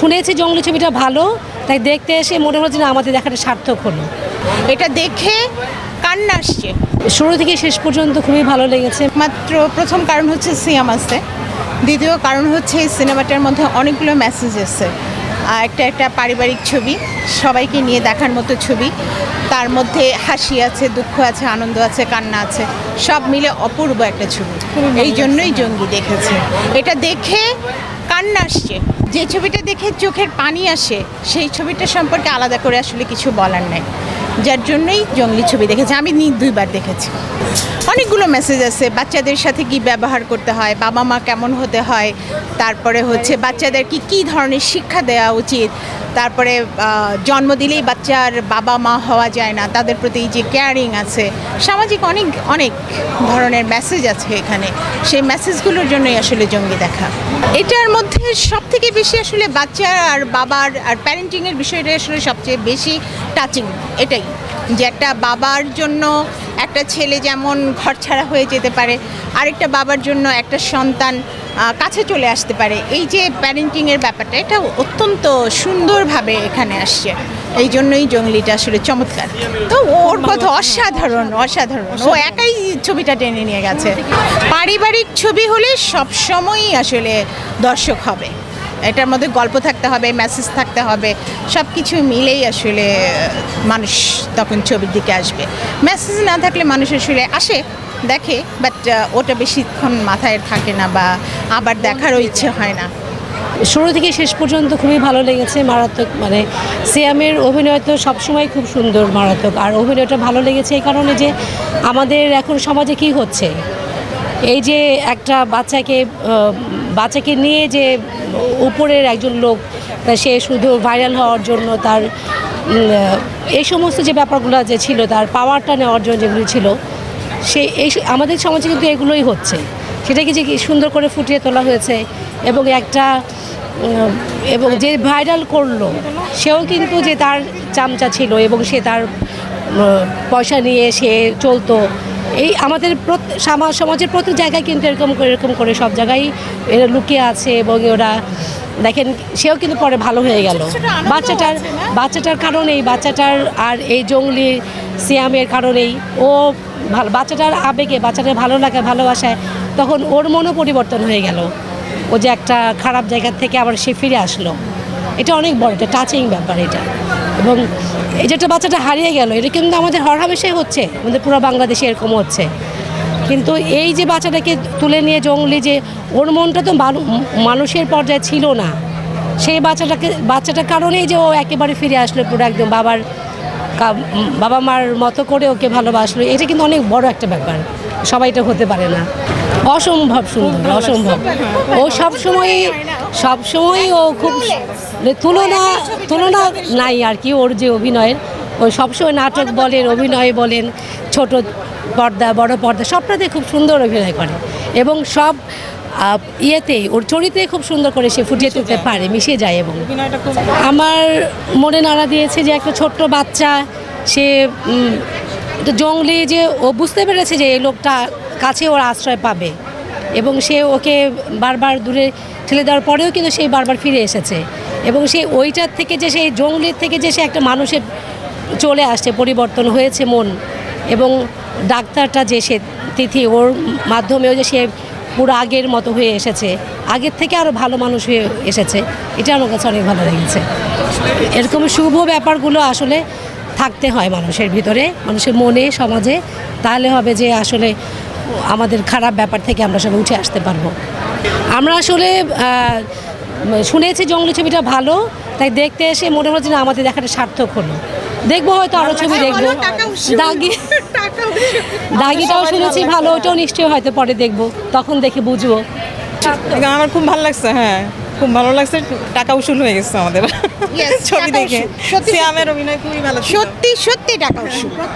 শুনেছি জঙ্গলি ছবিটা ভালো তাই দেখতে এসে মনে হচ্ছে না আমাদের দেখাটা সার্থক হলো। এটা দেখে কান্না আসছে। শুরু থেকে শেষ পর্যন্ত খুবই ভালো লেগেছে। মাত্র প্রথম কারণ হচ্ছে সিয়াম আছে দ্বিতীয় কারণ হচ্ছে এই সিনেমাটার মধ্যে অনেকগুলো মেসেজ আছে আর একটা একটা পারিবারিক ছবি সবাইকে নিয়ে দেখার মতো ছবি। তার মধ্যে হাসি আছে দুঃখ আছে আনন্দ আছে কান্না আছে সব মিলে অপূর্ব একটা ছবি। এই জন্যই জঙ্গি দেখেছে। এটা দেখে কান্না আসছে। যে ছবিটা দেখে চোখের পানি আসে, সেই ছবিটা সম্পর্কে আলাদা করে আসলে কিছু বলার নেই। যার জন্যই জঙ্গলি ছবি দেখেছি। আমি দুইবার দেখেছি। অনেকগুলো মেসেজ আছে। বাচ্চাদের সাথে কি ব্যবহার করতে হয়, বাবা মা কেমন হতে হয়, তারপরে হচ্ছে বাচ্চাদেরকে কি ধরনের শিক্ষা দেওয়া উচিত তারপরে জন্ম দিলেই বাচ্চার বাবা মা হওয়া যায় না, তাদের প্রতি যে কেয়ারিং আছে, সামাজিক অনেক অনেক ধরনের মেসেজ আছে এখানে। সেই মেসেজগুলোর জন্যই আসলে জঙ্গি দেখা। এটার মধ্যে সব থেকে বেশি আসলে বাচ্চা আর বাবার আর প্যারেন্টিংয়ের বিষয়টা আসলে সবচেয়ে বেশি টাচিং এটাই। যে একটা বাবার জন্য একটা ছেলে যেমন ঘর ছাড়া হয়ে যেতে পারে, আরেকটা বাবার জন্য একটা সন্তান কাছে চলে আসতে পারে। এই যে প্যারেন্টিংয়ের ব্যাপারটা এটা অত্যন্ত সুন্দরভাবে এখানে আসছে। এই জন্যই জঙ্গলিটা আসলে চমৎকার। তো ওর কথা অসাধারণ অসাধারণ। ও একাই ছবিটা টেনে নিয়ে গেছে। পারিবারিক ছবি হলে সব সময়ই আসলে দর্শক হবে। এটার মধ্যে গল্প থাকতে হবে মেসেজ থাকতে হবে সব কিছু মিলেই আসলে মানুষ তখন ছবির দিকে আসবে। মেসেজ না থাকলে মানুষ আসলে আসে। দেখে বাট ওটা বেশিক্ষণ মাথায় থাকে না বা আবার দেখারও ইচ্ছে হয় না। শুরু থেকে শেষ পর্যন্ত খুবই ভালো লেগেছে মারাত্মক মানে সিয়ামের অভিনয় তো সবসময় খুব সুন্দর মারাত্মক, আর অভিনয়টা ভালো লেগেছে এই কারণে যে আমাদের এখন সমাজে কি হচ্ছে? এই যে একটা বাচ্চাকে বাচ্চাকে নিয়ে যে উপরের একজন লোক সে শুধু ভাইরাল হওয়ার জন্য তার এই সমস্ত যে ব্যাপারগুলো যে ছিল, তার পাওয়ারটা নেওয়ার জন্য যেগুলো ছিল সে এই আমাদের সমাজে কিন্তু এগুলোই হচ্ছে। সেটাকে যে সুন্দর করে ফুটিয়ে তোলা হয়েছে এবং একটা এবং যে ভাইরাল করল সেও কিন্তু যে তার চামচা ছিল এবং সে তার পয়সা নিয়ে সে চলতো। এই আমাদের প্রত- সামা- সমাজের প্রতি জায়গায় কিন্তু এরকম করে এরকম করে সব জায়গায় এরা লুকিয়ে আছে এবং ওরা দেখেন সেও কিন্তু পরে ভালো হয়ে গেল। বাচ্চাটার বাচ্চাটার কারণেই বাচ্চাটার আর এই জঙ্গলি সিয়ামের কারণেই ও ভালো, বাচ্চাটার আবেগে, বাচ্চাটার ভালো লাগে ভালোবাসায় তখন ওর মনও পরিবর্তন হয়ে গেল। ও যে একটা খারাপ জায়গা থেকে আবার সে ফিরে আসলো। এটা অনেক বড়, এটা টাচিং ব্যাপার এটা। এবং এই যে একটা বাচ্চাটা হারিয়ে গেল, এটা কিন্তু আমাদের হরহামেশাই হচ্ছে, আমাদের পুরো বাংলাদেশে এরকম হচ্ছে। কিন্তু এই যে বাচ্চাটাকে তুলে নিয়ে জঙ্গলি যে ওর মনটা তো মানুষের পর্যায়ে ছিল না, সেই বাচ্চাটাকে, বাচ্চাটার কারণেই যে ও একেবারে ফিরে আসলো পুরো একদম বাবার বাবা মার মতো করে ওকে ভালোবাসলো। এটা কিন্তু অনেক বড় একটা ব্যাপার। সবাই এটা হতে পারে না। অসম্ভব সুন্দর অসম্ভব। ও সবসময় সবসময় ও খুব মানে তুলনা তুলনা নাই আর কি ওর যে অভিনয়ের। ও সবসময় নাটক বলেন অভিনয় বলেন ছোট পর্দা বড় পর্দা সবটাতে খুব সুন্দর অভিনয় করে। এবং সব ইয়েতেই ওর চরিত্রে খুব সুন্দর করে সে ফুটিয়ে তুলতে পারে মিশে যায় এবং আমার মনে নাড়া দিয়েছে যে একটা ছোট্ট বাচ্চা সে জঙ্গলি যে ও বুঝতে পেরেছে যে এই লোকটা কাছে ওর আশ্রয় পাবে এবং সে ওকে বারবার দূরে ঠেলে দেওয়ার পরেও কিন্তু সেই বারবার ফিরে এসেছে এবং সে ওইটার থেকে যে সেই জঙ্গলির থেকে যে সে একটা মানুষের চলে আসছে পরিবর্তন হয়েছে মন এবং ডাক্তারটা যে সে তিথি ওর মাধ্যমেও যে সে পুরো আগের মতো হয়ে এসেছে। আগের থেকে আরও ভালো মানুষ হয়ে এসেছে। এটা আমার কাছে অনেক ভালো লেগেছে। এরকম শুভ ব্যাপারগুলো আসলে থাকতে হয় মানুষের ভিতরে, মানুষের মনে, সমাজে। তাহলে হবে যে আসলে আমাদের খারাপ ব্যাপার থেকে আমরা সবাই উঠে আসতে পারব। আমরা আসলে শুনেছি জঙ্গলি ছবিটা ভালো, তাই দেখতে এসে মনে হচ্ছে না, আমাদের দেখাটা সার্থক হলো। দেখব হয়তো আরও ছবি দেখব। দাগি দাগিটাও শুনেছি ভালো ওটাও নিশ্চয়ই হয়তো পরে দেখব। তখন দেখে বুঝব। আমার খুব ভালো লাগছে হ্যাঁ। খুব ভালো লাগছে টাকা উসুল হয়ে গেছে আমাদের। ছবি দেখে। সিয়ামের অভিনয় খুবই ভালো সত্যি সত্যি টাকা উসুল।